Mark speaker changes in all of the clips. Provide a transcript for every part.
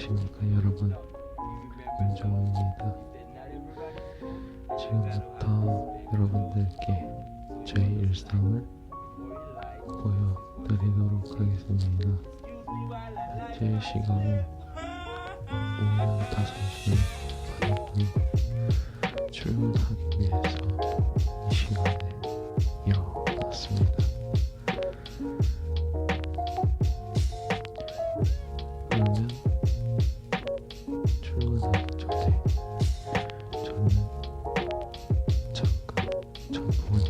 Speaker 1: 안녕하십니까 여러분? 윤정호입니다. 지금부터 여러분들께 저의 일상을 보여드리도록 하겠습니다. 제 시간은 잠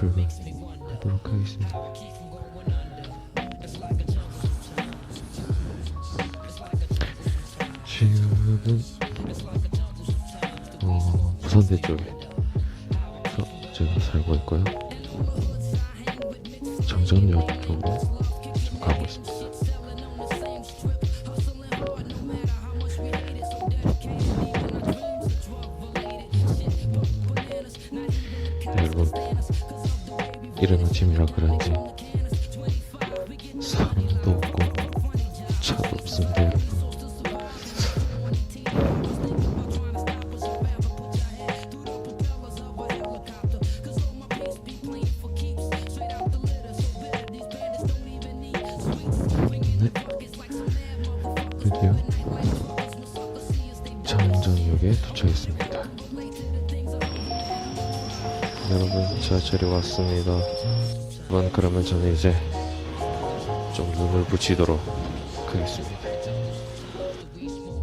Speaker 1: 출발하도록 하겠습니다. 지금은 어, 부산대 쪽에 서 제가 살고 있고요. 정전역 쪽으로 좀 가고 있습니다. 여러분 이른 아침이라 그런지 사람도 없고 차도 없습니다 여러분. 네. 드디어 장전역에 도착했습니다 여러분 지하철이 왔습니다. 이번 그러면 저는 이제 좀 눈을 붙이도록 하겠습니다.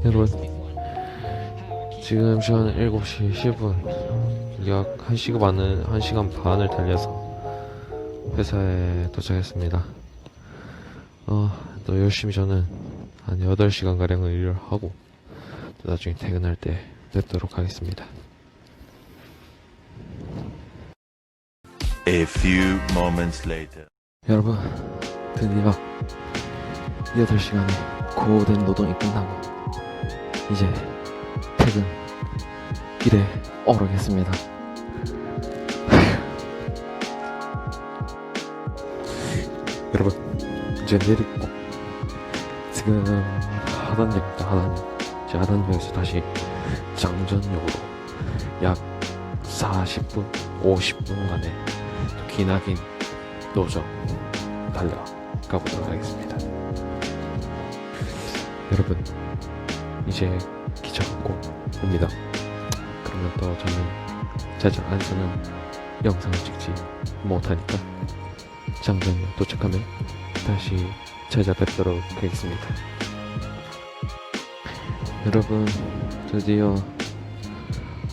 Speaker 1: 여러분 지금 시간 7시 10분. 약 1시간 반을 1시간 반을 달려서 회사에 도착했습니다. 어, 또 열심히 저는 한 8시간 가량을 일을 하고 또 나중에 퇴근할 때 뵙도록 하겠습니다
Speaker 2: A few moments later.
Speaker 1: 여러분 드디어 8시간의 고된 노동이 끝나고 이제 퇴근 길에 오르겠습니다 여러분 이제 내리고 지금 하단역입니다 하단역 이제 하단역에서 다시 장전역으로 약 40분 50분간의 기나긴 노정 달려가 보도록 하겠습니다. 여러분 이제 기차 꼭 옵니다. 그러면 또 저는 자주 안서는 영상을 찍지 못하니까 장전역 도착하면 다시 찾아뵙도록 하겠습니다. 여러분 드디어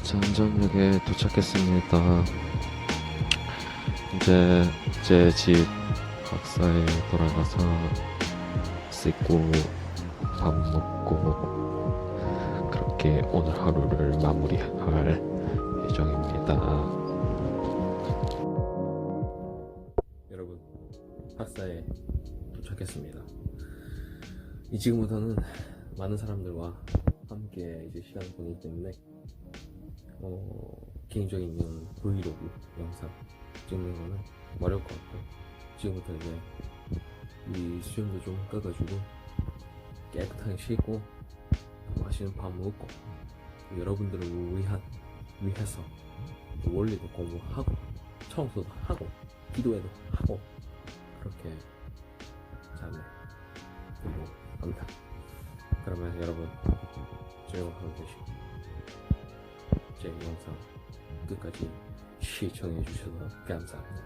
Speaker 1: 장전역에 도착했습니다. 이제 제 집 박사에 돌아가서 씻고 밥 먹고 그렇게 오늘 하루를 마무리할 예정입니다. 여러분 박사에 도착했습니다. 이 지금부터는 많은 사람들과 함께 이제 시간을 보내기 때문에 어, 개인적인 브이로그 영상 찍는 거는 어려울 것 같고 지금부터 이제 이 수염도 좀 깎아주고 깨끗하게 씻고 맛있는 밥 먹고 여러분들을 위한 위해서 원리도 공부하고 청소도 하고 기도회도 하고 그렇게 잘네 그리고 합니다. 그러면 여러분 즐거운 되시고 제 영상 끝까지 시청해 주셔서 감사합니다.